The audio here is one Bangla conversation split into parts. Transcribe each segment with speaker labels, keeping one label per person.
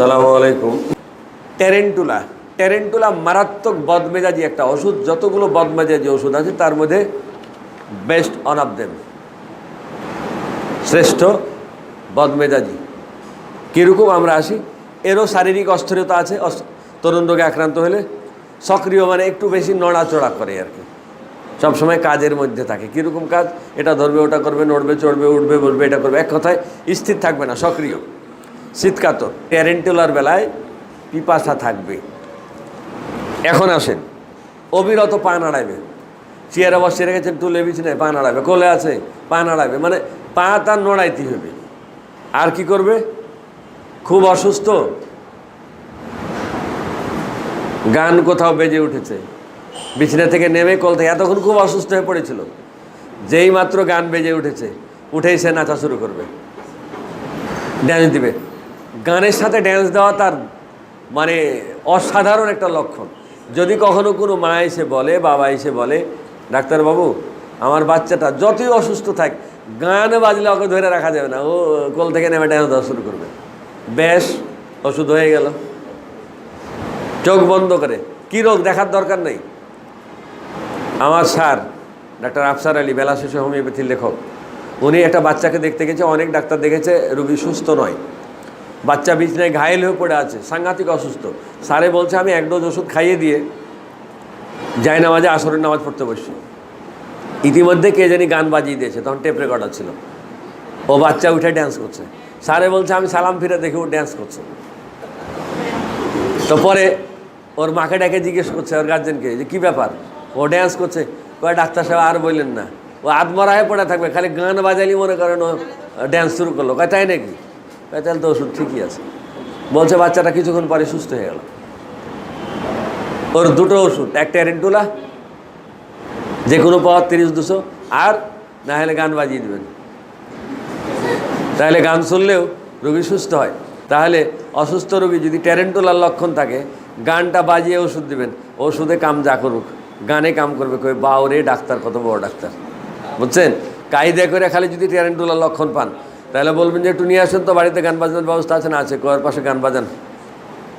Speaker 1: সালামু টেরেন্টুলা। টেরেন্টুলা মারাত্মক বদমেজাজি একটা ওষুধ। যতগুলো বদমেজাজি ওষুধ আছে, তার মধ্যে বেস্ট অন অফ দেম শ্রেষ্ঠ বদমেজাজি। কীরকম আমরা আসি? এরও শারীরিক অস্থিরতা আছে তরুণ রোগে আক্রান্ত হলে সক্রিয় মানে একটু বেশি নড়াচড়া করে আর কি। সবসময় কাজের মধ্যে থাকে। কীরকম কাজ? এটা ধরবে, ওটা করবে, নড়বে, চড়বে, উঠবে বলবে এটা করবে। এক কথায় স্থির থাকবে না, সক্রিয়। শীতকাতর ট্যারেন্টুলার বেলায় পিপাসা থাকবে। এখন আসেন, অবিরত পা নাড়াইবে। চেয়ারে বসে রেখেছেন, তুলে বিছনায় পা নাড়াবে কোলে আছে, পা নাড়াবে মানে পা তার নড়াইতে হবে। আর কি করবে? খুব অসুস্থ। গান কোথাও বেজে উঠেছে। বিছানা থেকে নেমে কল থেকে, এতক্ষণ খুব অসুস্থ হয়ে পড়েছিল। যেই মাত্র গান বেজে উঠেছে, উঠেই সে নাচা শুরু করবে। ড্যান্স দিবে। গানের সাথে ড্যান্স দেওয়া তার মানে অসাধারণ একটা লক্ষণ। যদি কখনো কোনো মা এসে বলে, বাবা এসে বলে, ডাক্তারবাবু, আমার বাচ্চাটা যতই অসুস্থ থাক, গান বাজলে ওকে ধরে রাখা যাবে না। ও কোল থেকে নেমে ড্যান্স দেওয়া শুরু করবে। ব্যাস, ওষুধ হয়ে গেল। চোখ বন্ধ করে। কী রোগ দেখার দরকার নেই? আমার স্যার, ডাক্তার আফসার আলী, বেলা শেষে হোমিওপ্যাথির লেখক। উনি একটা বাচ্চাকে দেখতে গেছে, অনেক ডাক্তার দেখেছে, রুগী সুস্থ নয়। বাচ্চা বিছনায় ঘায়েল হয়ে পড়ে আছে, সাংঘাতিক অসুস্থ। স্যারে বলছে, আমি এক ডোজ ওষুধ খাইয়ে দিয়ে যাই নামাজে, আসরের নামাজ পড়তে বসছি। ইতিমধ্যে কে জানি গান বাজিয়ে দিয়েছে, তখন টেপ রেকর্ডার ছিল। ও বাচ্চা উঠে ড্যান্স করছে। স্যারে বলছে, আমি সালাম ফিরে দেখে ও ড্যান্স করছে। তো পরে ওর মাকে ডেকে জিজ্ঞেস করছে, ওর গার্জেনকে যে কী ব্যাপার? ও ড্যান্স করছে? কয়, ডাক্তার সাহেব আর বললেন না। ও আত্মরা হয়ে পড়ে থাকবে, খালি গান বাজালি মনে করেন ও ড্যান্স শুরু করল। কয়, তাই নাকি? তাহলে তো ওষুধ ঠিকই আছে। বলছে, বাচ্চাটা কিছুক্ষণ পরে সুস্থ হয়ে গেল। ওর দুটো ওষুধ, একটা রেন্টুলা যে কোনো পাওয়ার তিরিশ, দুশো, আর না হলে গান বাজিয়ে দেবেন। তাহলে গান শুনলেও রোগী সুস্থ হয়। তাহলে অসুস্থ রোগী যদি ট্যারেন্টুলার লক্ষণ থাকে, গানটা বাজিয়ে ওষুধ দিবেন। ওষুধে কাম যা করুক, গানে কাম করবে, কই, বাউরে ডাক্তার, কত বড় ডাক্তার। বুঝছেন? কায়দা করে খালি যদি ট্যারেন্টুলার লক্ষণ পান তাহলে বলবেন যে একটু নিয়ে আসেন তো, বাড়িতে গান বাজানোর ব্যবস্থা আছে না আছে? কয়ের পাশে গান বাজান।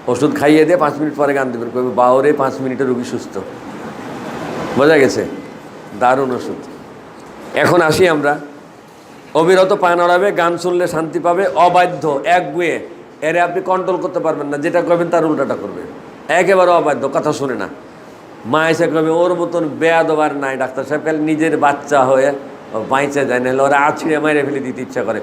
Speaker 1: ওষুধ খাইয়ে দিয়ে পাঁচ মিনিট পরে গান দেবেন। কই বাউরে পাঁচ মিনিটে রুগী সুস্থ। বোঝা গেছে? দারুণ ওষুধ। এখন আসি আমরা। অবিরত পা নড়াবে, গান শুনলে শান্তি পাবে, অবাধ্য, এক গুয়ে। এরে আপনি কন্ট্রোল করতে পারবেন না, যেটা করবেন তার উল্টাটা করবে। একেবারে অবাধ্য, কথা শুনে না। মা এসে কবে ওর মতন বেয়া বেয়াদবার নাই ডাক্তার সাহেব, খালি নিজের বাচ্চা হয়ে ও যায় না হলে ওরা আছড়ে মাইরে ফেলে দিতে ইচ্ছা করে।